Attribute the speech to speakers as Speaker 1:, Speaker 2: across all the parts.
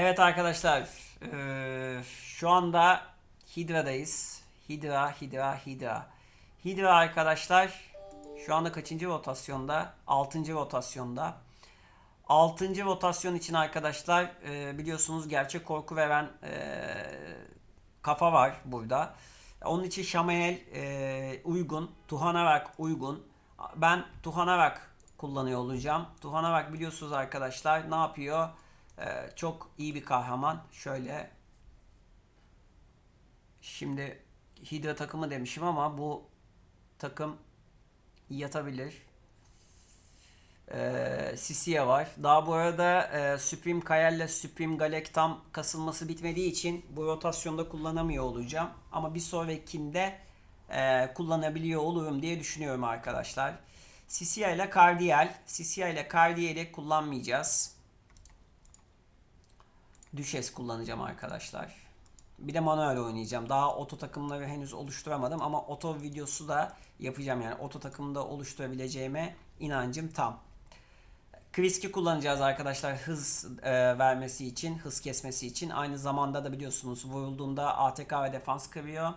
Speaker 1: Evet arkadaşlar, şu anda Hidra'dayız. Hidra, Hidra, Hidra. Hidra arkadaşlar şu anda kaçıncı rotasyonda? 6. rotasyonda. 6. rotasyon için arkadaşlar biliyorsunuz gerçek korku veren kafa var burada. Onun için Şamael uygun, Tuhanarak uygun. Ben Tuhanarak kullanıyor olacağım. Tuhanarak biliyorsunuz arkadaşlar ne yapıyor? Eee, çok iyi bir kahraman. Şöyle şimdi Hydra takımı demişim ama bu takım yatabilir. Ee, Sisiye var. Daha bu arada e, Supreme Kaya ile Supreme Galek tam kasılması bitmediği için bu rotasyonda kullanamıyor olacağım. Ama bir sonrakinde e, kullanabiliyor olurum diye düşünüyorum arkadaşlar. Sisiya ile Cardiel. Sisiya ile Cardiel'i kullanmayacağız. Düşes kullanacağım arkadaşlar. Bir de manuel oynayacağım. Daha oto takımları henüz oluşturamadım ama oto videosu da yapacağım yani. Oto takımda oluşturabileceğime inancım tam. Kriski kullanacağız arkadaşlar hız e, vermesi için, hız kesmesi için. Aynı zamanda da biliyorsunuz vurulduğunda ATK ve defans kırıyor.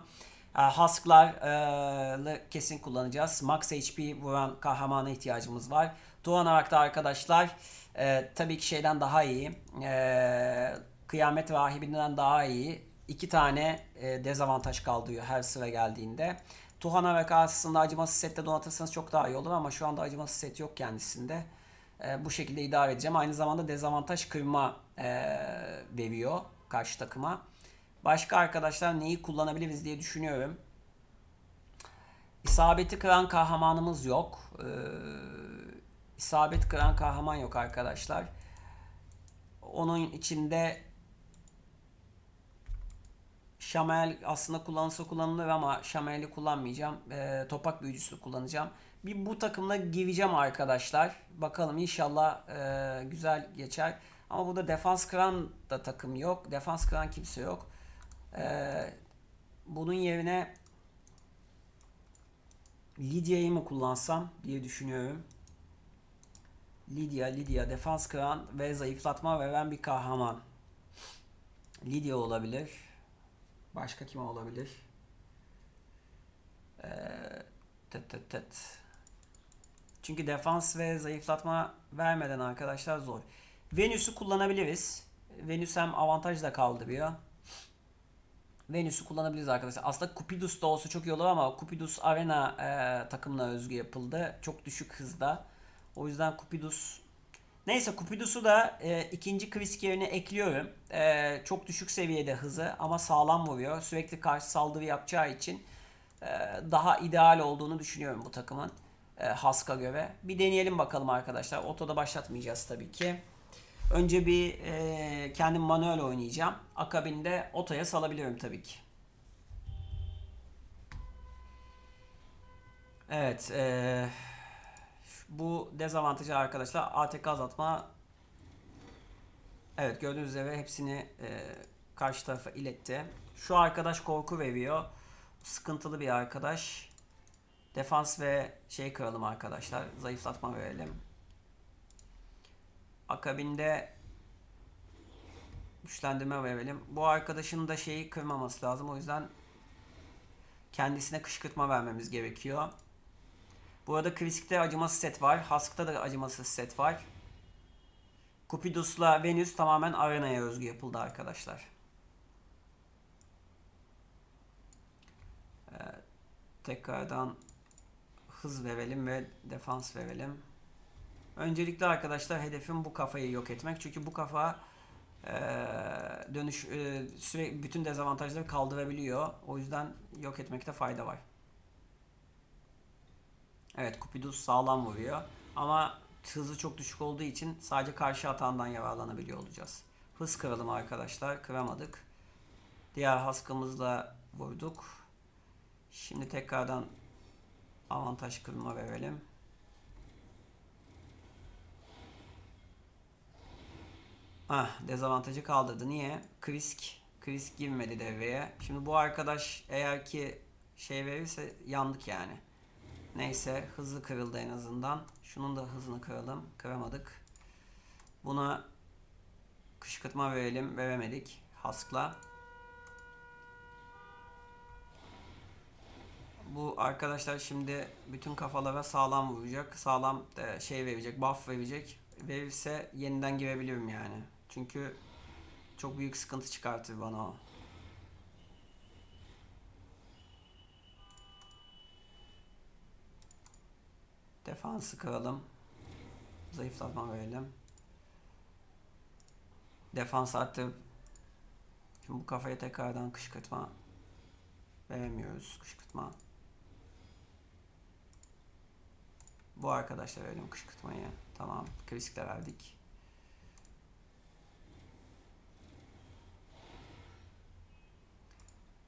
Speaker 1: E, Husk'larla kesin kullanacağız. Max HP vuran kahramana ihtiyacımız var. Tuanarak da arkadaşlar e, tabii ki şeyden daha iyi. E, Kıyamet rahibinden daha iyi. İki tane e, dezavantaj kaldırıyor her sıra geldiğinde. Tuhana ve karşısında acımasız sette donatırsanız çok daha iyi olur ama şu anda acımasız set yok kendisinde. E, bu şekilde idare edeceğim. Aynı zamanda dezavantaj kırma e, veriyor karşı takıma. Başka arkadaşlar neyi kullanabiliriz diye düşünüyorum. İsabeti kıran kahramanımız yok. Ee, isabet kıran kahraman yok arkadaşlar. Onun içinde Şamel aslında kullanılsa kullanılır ama Şamel'i kullanmayacağım. Ee, topak büyücüsü kullanacağım. Bir bu takımla gireceğim arkadaşlar. Bakalım inşallah e, güzel geçer. Ama burada defans kıran da takım yok. Defans kıran kimse yok. Ee, bunun yerine Lydia'yı mı kullansam diye düşünüyorum. Lydia, Lydia defans kıran ve zayıflatma veren bir kahraman. Lydia olabilir. Başka kim olabilir? Ee, tıt tıt tıt. Çünkü defans ve zayıflatma vermeden arkadaşlar zor. Venüs'ü kullanabiliriz. Venüs hem avantaj da kaldırıyor. Venüs'ü kullanabiliriz arkadaşlar. Aslında Cupidus da olsa çok iyi olur ama Cupidus Arena e, takımına özgü yapıldı. Çok düşük hızda. O yüzden Cupidus Neyse Cupidus'u da e, ikinci krisk yerine ekliyorum. E, çok düşük seviyede hızı ama sağlam vuruyor. Sürekli karşı saldırı yapacağı için e, daha ideal olduğunu düşünüyorum bu takımın. E, Hask'a göre. Bir deneyelim bakalım arkadaşlar. Otoda başlatmayacağız tabii ki. Önce bir e, kendim manuel oynayacağım. Akabinde otoya salabiliyorum tabii ki. Evet. E, bu dezavantajı arkadaşlar ATK azaltma. Evet gördüğünüz üzere hepsini e, karşı tarafa iletti. Şu arkadaş korku veriyor. Sıkıntılı bir arkadaş. Defans ve şey kıralım arkadaşlar. Zayıflatma verelim. Akabinde güçlendirme verelim. Bu arkadaşın da şeyi kırmaması lazım. O yüzden kendisine kışkırtma vermemiz gerekiyor. Bu arada Krisk'te acımasız set var. Husk'ta da acımasız set var. Cupidus'la Venüs tamamen arenaya özgü yapıldı arkadaşlar. Ee, tekrardan hız verelim ve defans verelim. Öncelikle arkadaşlar hedefim bu kafayı yok etmek. Çünkü bu kafa e, dönüş e, süre bütün dezavantajları kaldırabiliyor. O yüzden yok etmekte fayda var. Evet Cupidus sağlam vuruyor. Ama hızı çok düşük olduğu için sadece karşı hatandan yararlanabiliyor olacağız. Hız kıralım arkadaşlar. Kıramadık. Diğer haskımızla vurduk. Şimdi tekrardan avantaj kırma verelim. Ah dezavantajı kaldırdı. Niye? Krisk. Krisk girmedi devreye. Şimdi bu arkadaş eğer ki şey verirse yandık yani. Neyse hızlı kırıldı en azından. Şunun da hızını kıralım. Kıramadık. Buna Kışkırtma verelim. Veremedik. Hask'la. Bu arkadaşlar şimdi bütün kafalara sağlam vuracak. Sağlam e, şey verecek. Buff verecek. Verirse yeniden girebilirim yani. Çünkü çok büyük sıkıntı çıkartır bana o. Defansı kıralım. Zayıflatma verelim. Defans arttırıp Şimdi bu kafaya tekrardan kışkırtma veremiyoruz. Kışkırtma. Bu arkadaşlar verelim kışkırtmayı. Tamam. Krisk de verdik.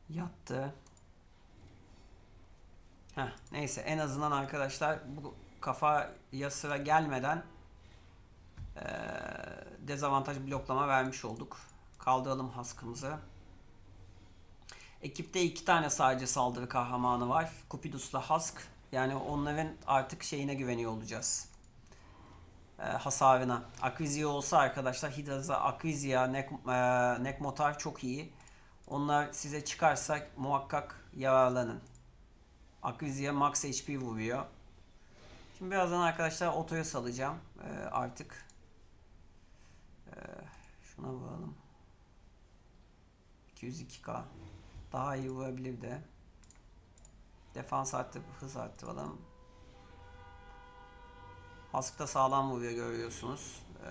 Speaker 1: Yattı. Heh, neyse en azından arkadaşlar bu kafaya sıra gelmeden eee, dezavantaj bloklama vermiş olduk. Kaldıralım haskımızı. Ekipte iki tane sadece saldırı kahramanı var. Cupidus'la Husk. Yani onların artık şeyine güveniyor olacağız. Ee, hasarına. Akvizya olsa arkadaşlar Hidraza, Akvizya, Nek, e, Nekmotar çok iyi. Onlar size çıkarsa muhakkak yararlanın. Akvizya max HP vuruyor. Şimdi birazdan arkadaşlar otoya salacağım ee, artık. Ee, şuna vuralım. 202k. Daha iyi vurabilir de. Defans arttı, hız arttıralım. Husk da sağlam vuruyor görüyorsunuz. Ee,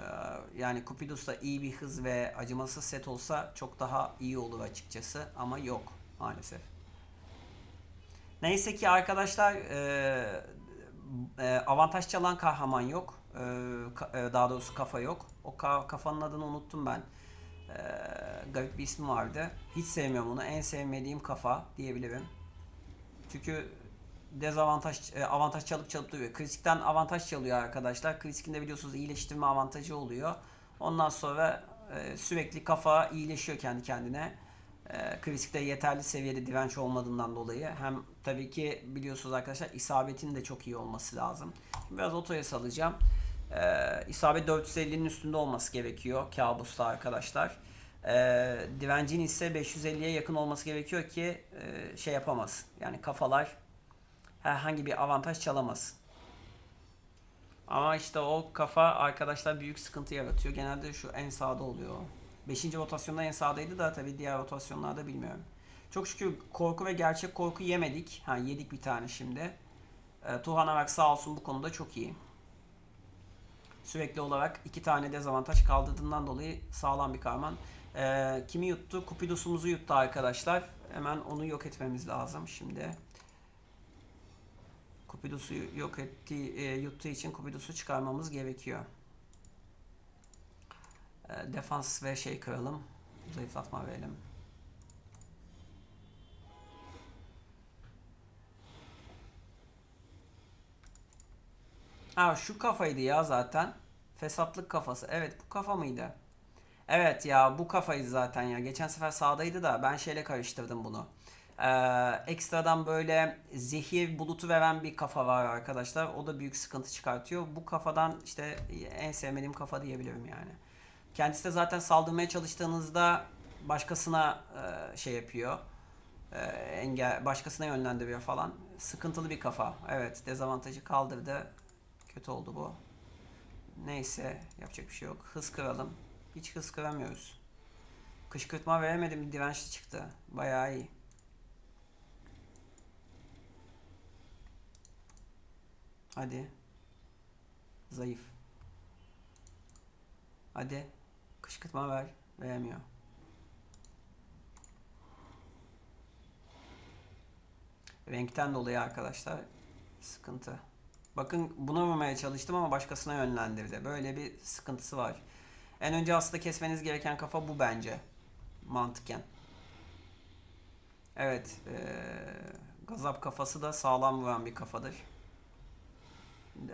Speaker 1: yani Cupidus da iyi bir hız ve acımasız set olsa çok daha iyi olur açıkçası. Ama yok maalesef. Neyse ki arkadaşlar e, e, avantaj çalan kahraman yok. E, ka- e, daha doğrusu kafa yok. O ka- kafanın adını unuttum ben. E, garip bir ismi vardı. Hiç sevmiyorum onu. En sevmediğim kafa diyebilirim. Çünkü dezavantaj e, avantaj çalıp çalıp duruyor. Kritikten avantaj çalıyor arkadaşlar. Kritik'in de biliyorsunuz iyileştirme avantajı oluyor. Ondan sonra e, sürekli kafa iyileşiyor kendi kendine. E, Kritik'te yeterli seviyede direnç olmadığından dolayı hem tabii ki biliyorsunuz arkadaşlar isabetin de çok iyi olması lazım. Şimdi biraz otoya salacağım. E, isabet 450'nin üstünde olması gerekiyor kabusta arkadaşlar. E, direncin ise 550'ye yakın olması gerekiyor ki e, şey yapamasın. Yani kafalar herhangi bir avantaj çalamasın. Ama işte o kafa arkadaşlar büyük sıkıntı yaratıyor. Genelde şu en sağda oluyor. 5. rotasyonda en sağdaydı da tabii diğer rotasyonlarda bilmiyorum. Çok şükür korku ve gerçek korku yemedik. Ha yedik bir tane şimdi. E, Tuhan Arak sağ olsun bu konuda çok iyi. Sürekli olarak iki tane dezavantaj kaldırdığından dolayı sağlam bir kahraman. E, kimi yuttu? Kupidus'umuzu yuttu arkadaşlar. Hemen onu yok etmemiz lazım şimdi. Kupidus'u yok ettiği, e, yuttuğu için Kupidus'u çıkarmamız gerekiyor. E, defans ve şey kıralım. Zayıflatma verelim. Ha şu kafaydı ya zaten. Fesatlık kafası. Evet bu kafa mıydı? Evet ya bu kafaydı zaten ya. Geçen sefer sağdaydı da ben şeyle karıştırdım bunu. Ee, ekstradan böyle zehir bulutu veren bir kafa var arkadaşlar. O da büyük sıkıntı çıkartıyor. Bu kafadan işte en sevmediğim kafa diyebilirim yani. Kendisi de zaten saldırmaya çalıştığınızda başkasına e, şey yapıyor. E, engel başkasına yönlendiriyor falan. Sıkıntılı bir kafa. Evet, dezavantajı kaldırdı. Kötü oldu bu. Neyse, yapacak bir şey yok. Hız kıralım. Hiç hız kıramıyoruz. Kışkırtma veremedim, dirençli çıktı. Bayağı iyi. Hadi. Zayıf. Hadi. Kışkırtma ver. Veremiyor. Renkten dolayı arkadaşlar sıkıntı. Bakın buna vurmaya çalıştım ama başkasına yönlendirdi. Böyle bir sıkıntısı var. En önce aslında kesmeniz gereken kafa bu bence. Mantıken. Evet. Ee, gazap kafası da sağlam vuran bir kafadır.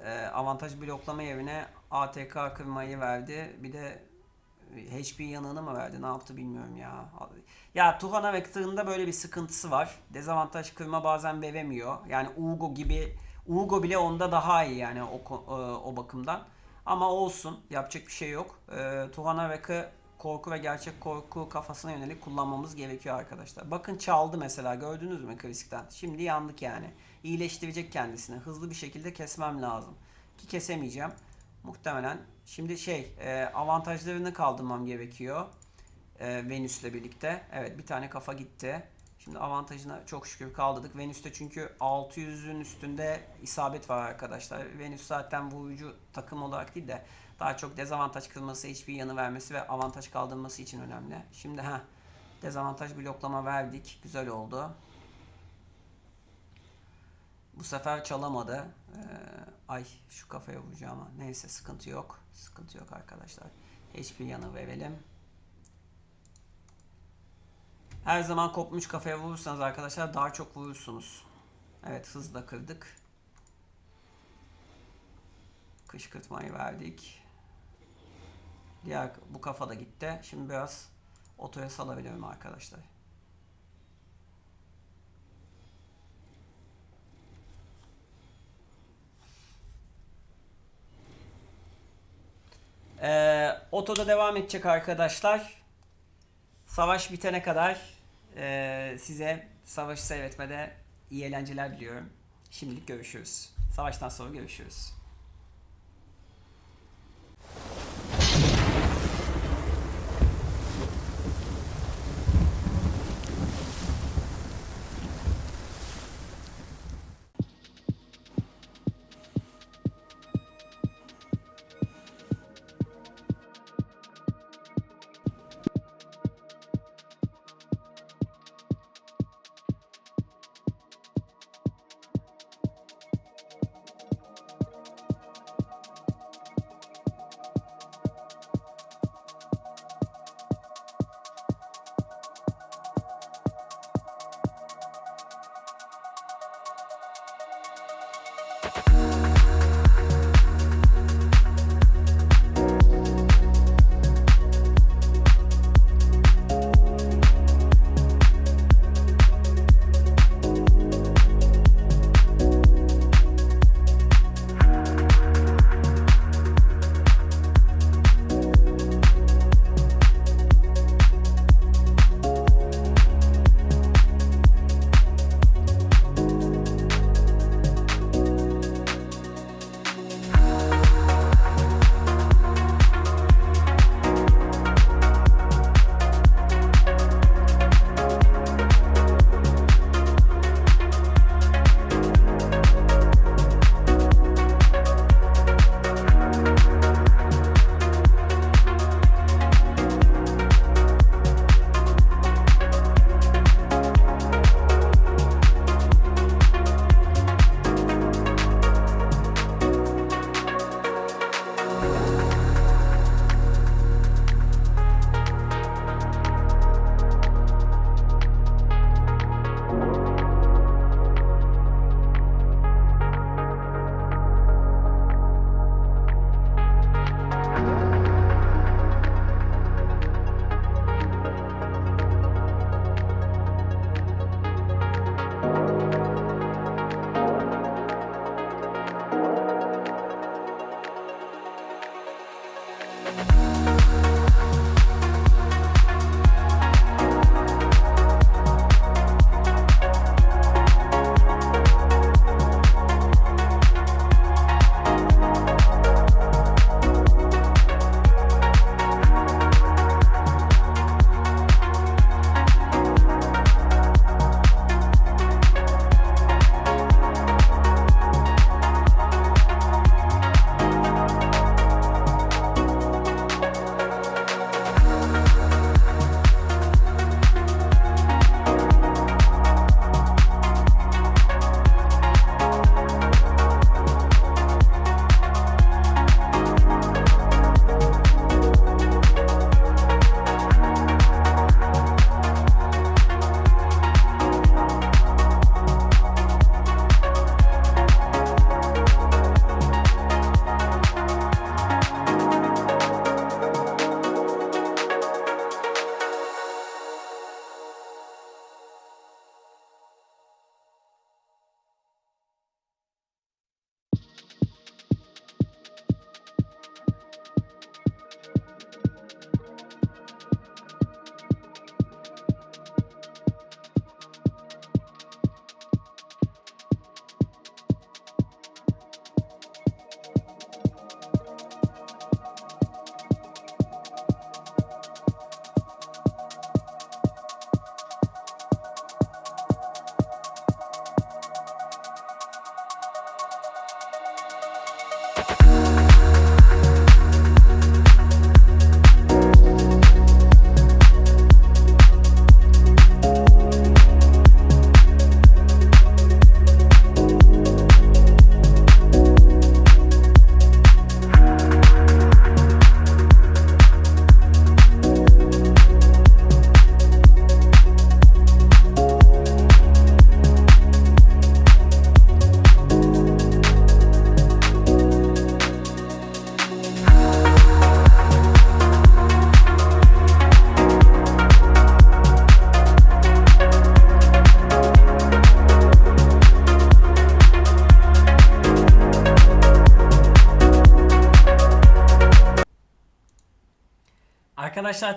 Speaker 1: Ee, avantaj bloklama yerine ATK kırmayı verdi. Bir de HP yanığını mı verdi? Ne yaptı bilmiyorum ya. Ya Tuhana Vector'ın böyle bir sıkıntısı var. Dezavantaj kırma bazen veremiyor. Yani Ugo gibi Ugo bile onda daha iyi yani o, e, o bakımdan. Ama olsun. Yapacak bir şey yok. E, Tuhana Vector korku ve gerçek korku kafasına yönelik kullanmamız gerekiyor arkadaşlar. Bakın çaldı mesela gördünüz mü krisikten? Şimdi yandık yani. İyileştirecek kendisini. Hızlı bir şekilde kesmem lazım. Ki kesemeyeceğim. Muhtemelen. Şimdi şey e, avantajlarını kaldırmam gerekiyor. E, Venüs'le birlikte. Evet bir tane kafa gitti. Şimdi avantajına çok şükür kaldırdık. Venüs'te çünkü 600'ün üstünde isabet var arkadaşlar. Venüs zaten vurucu takım olarak değil de daha çok dezavantaj kılması, hiçbir yanı vermesi ve avantaj kaldırması için önemli. Şimdi ha dezavantaj bloklama verdik. Güzel oldu. Bu sefer çalamadı. Ee, ay şu kafaya vuracağım ama neyse sıkıntı yok. Sıkıntı yok arkadaşlar. Hiçbir yanı verelim. Her zaman kopmuş kafaya vurursanız arkadaşlar daha çok vurursunuz. Evet hızla kırdık. Kışkırtmayı verdik. Diğer bu kafa da gitti. Şimdi biraz otoya salabilirim arkadaşlar. Ee, otoda devam edecek arkadaşlar. Savaş bitene kadar ee, size savaşı seyretmede iyi eğlenceler diliyorum. Şimdilik görüşürüz. Savaştan sonra görüşürüz.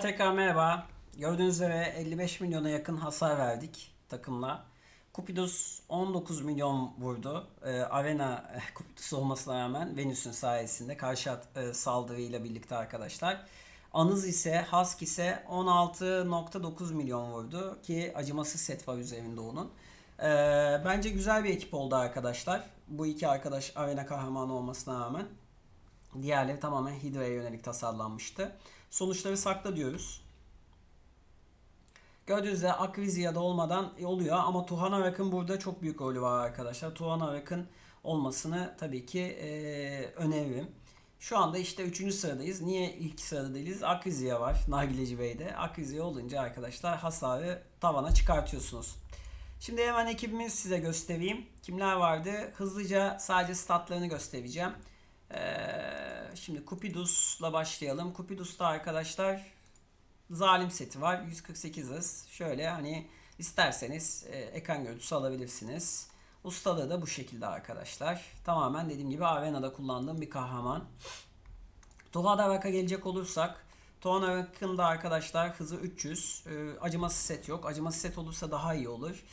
Speaker 1: Tekrar merhaba. Gördüğünüz üzere 55 milyona yakın hasar verdik takımla. Kupidus 19 milyon vurdu. Ee, Arena Kupidus olmasına rağmen Venüs'ün sayesinde karşı at, e, saldırıyla birlikte arkadaşlar. Anız ise Husk ise 16.9 milyon vurdu ki acımasız set var üzerinde onun. Ee, bence güzel bir ekip oldu arkadaşlar. Bu iki arkadaş Arena kahramanı olmasına rağmen. Diğerleri tamamen Hydra'ya yönelik tasarlanmıştı. Sonuçları sakla diyoruz. Gördüğünüz üzere Akvizia'da olmadan oluyor ama Tuhana Rak'ın burada çok büyük rolü var arkadaşlar. Tuhana Rak'ın olmasını tabii ki e, öneririm. Şu anda işte 3. sıradayız. Niye ilk sırada değiliz? Akvizia var Nargileci Bey'de. Akvizia olunca arkadaşlar hasarı tavana çıkartıyorsunuz. Şimdi hemen ekibimizi size göstereyim. Kimler vardı? Hızlıca sadece statlarını göstereceğim. Ee, şimdi Kupidus'la başlayalım. Kupidus'ta arkadaşlar zalim seti var. 148 hız. Şöyle hani isterseniz e, ekran görüntüsü alabilirsiniz. Ustalığı da bu şekilde arkadaşlar. Tamamen dediğim gibi arenada kullandığım bir kahraman. Tuha'da Rak'a gelecek olursak Tuha'da Rak'ın da arkadaşlar hızı 300. E, acımasız set yok. Acımasız set olursa daha iyi olur.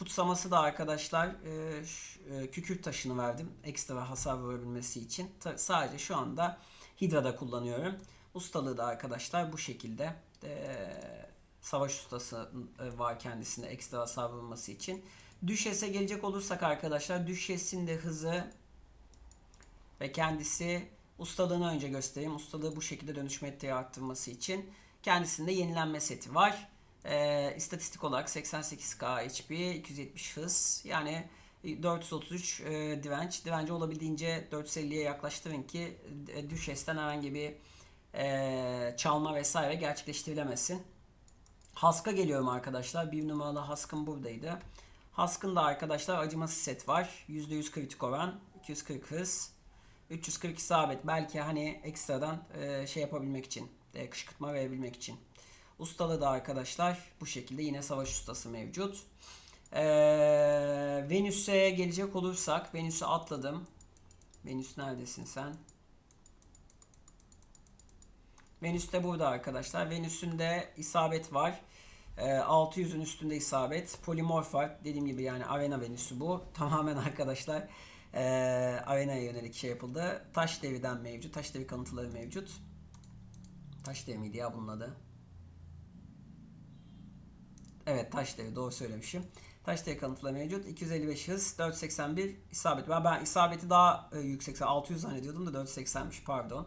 Speaker 1: Kutsaması da arkadaşlar e, ş- e, kükürt taşını verdim. Ekstra hasar vurabilmesi için. Ta- sadece şu anda Hidra'da kullanıyorum. Ustalığı da arkadaşlar bu şekilde. E, savaş ustası e, var kendisinde ekstra hasar vurması için. Düşes'e gelecek olursak arkadaşlar Düşes'in de hızı ve kendisi ustalığını önce göstereyim. Ustalığı bu şekilde dönüş metreyi arttırması için. Kendisinde yenilenme seti var. Ee, istatistik olarak 88k HP, 270 hız. Yani 433 e, direnç. Direnci olabildiğince 450'ye yaklaştırın ki e, düşesten herhangi bir e, çalma vesaire gerçekleştirilemesin. Hask'a geliyorum arkadaşlar. Bir numaralı Hask'ın buradaydı. Hask'ın da arkadaşlar acımasız set var. %100 kritik oran, 240 hız, 340 isabet. Belki hani ekstradan e, şey yapabilmek için, e, kışkırtma verebilmek için. Ustalığı da arkadaşlar bu şekilde yine savaş ustası mevcut. Ee, Venüs'e gelecek olursak Venüs'ü atladım. Venüs neredesin sen? Venüs de burada arkadaşlar. Venüs'ün de isabet var. Ee, 600'ün üstünde isabet. Polimorf var. Dediğim gibi yani arena Venüs'ü bu. Tamamen arkadaşlar ee, arenaya yönelik şey yapıldı. Taş deviden mevcut. Taş devi kanıtları mevcut. Taş devi miydi ya bunun adı? Evet taş devi doğru söylemişim. Taş devi kanıtları mevcut. 255 hız, 481 isabet. Ben, ben isabeti daha e, yüksek 600 zannediyordum da 480'miş pardon.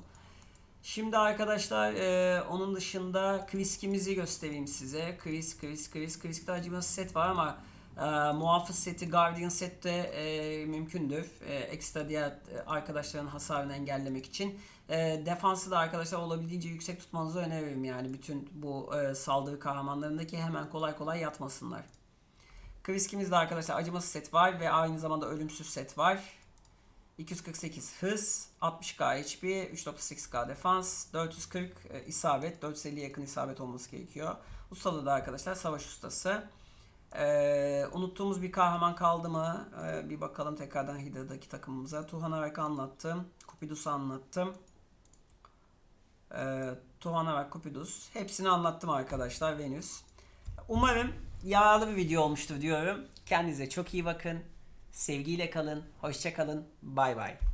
Speaker 1: Şimdi arkadaşlar e, onun dışında Krisk'imizi göstereyim size. Krisk, Krisk, Krisk. Krisk'te acımasız set var ama e, muhafız seti, Guardian set de e, mümkündür. E, ekstra diğer e, arkadaşların hasarını engellemek için. E, defansı da arkadaşlar olabildiğince yüksek tutmanızı öneririm yani. Bütün bu e, saldırı kahramanlarındaki hemen kolay kolay yatmasınlar. Krisk'imizde arkadaşlar acımasız set var ve aynı zamanda ölümsüz set var. 248 hız, 60k HP, 3.8k defans, 440 e, isabet, 450'ye yakın isabet olması gerekiyor. Ustalığı da arkadaşlar savaş ustası. Ee, unuttuğumuz bir kahraman kaldı mı? Ee, bir bakalım tekrardan Hidra'daki takımımıza. Tuhan Arak anlattım. Kupidus'u anlattım. Ee, Tuhan Arak, Kupidus. Hepsini anlattım arkadaşlar Venüs. Umarım yararlı bir video olmuştur diyorum. Kendinize çok iyi bakın. Sevgiyle kalın. Hoşça kalın. Bay bay.